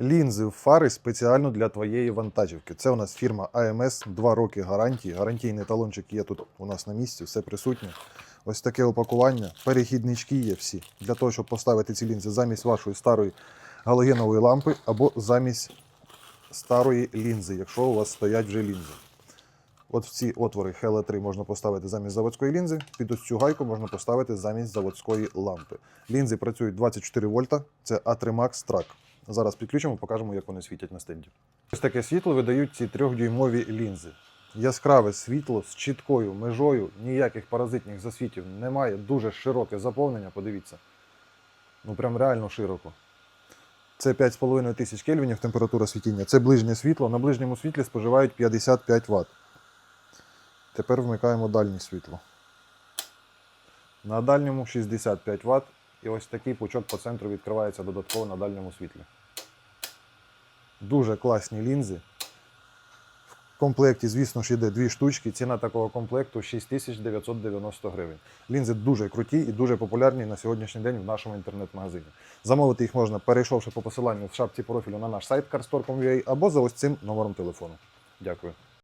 Лінзи в фари спеціально для твоєї вантажівки. Це у нас фірма AMS, 2 роки гарантії. Гарантійний талончик є тут у нас на місці, все присутнє. Ось таке опакування. Перехіднички є всі для того, щоб поставити ці лінзи замість вашої старої галогенової лампи або замість старої лінзи, якщо у вас стоять вже лінзи. От в ці отвори Hella 3 можна поставити замість заводської лінзи, під ось цю гайку можна поставити замість заводської лампи. Лінзи працюють 24 вольта, це A3 Max Track. Зараз підключимо, покажемо, як вони світять на стенді. Ось таке світло видають ці трьохдюймові лінзи. Яскраве світло з чіткою межою, ніяких паразитних засвітів немає. Дуже широке заповнення, подивіться. Ну прям реально широко. Це 5,5 тисяч кельвінів температура світіння. Це ближнє світло. На ближньому світлі споживають 55 Вт. Тепер вмикаємо дальнє світло. На дальньому 65 Вт. І ось такий пучок по центру відкривається додатково на дальньому світлі. Дуже класні лінзи. В комплекті, звісно ж, йде дві штучки. Ціна такого комплекту 6990 гривень. Лінзи дуже круті і дуже популярні на сьогоднішній день в нашому інтернет-магазині. Замовити їх можна, перейшовши по посиланню в шапці профілю на наш сайт carstore.com.ua або за ось цим номером телефону. Дякую.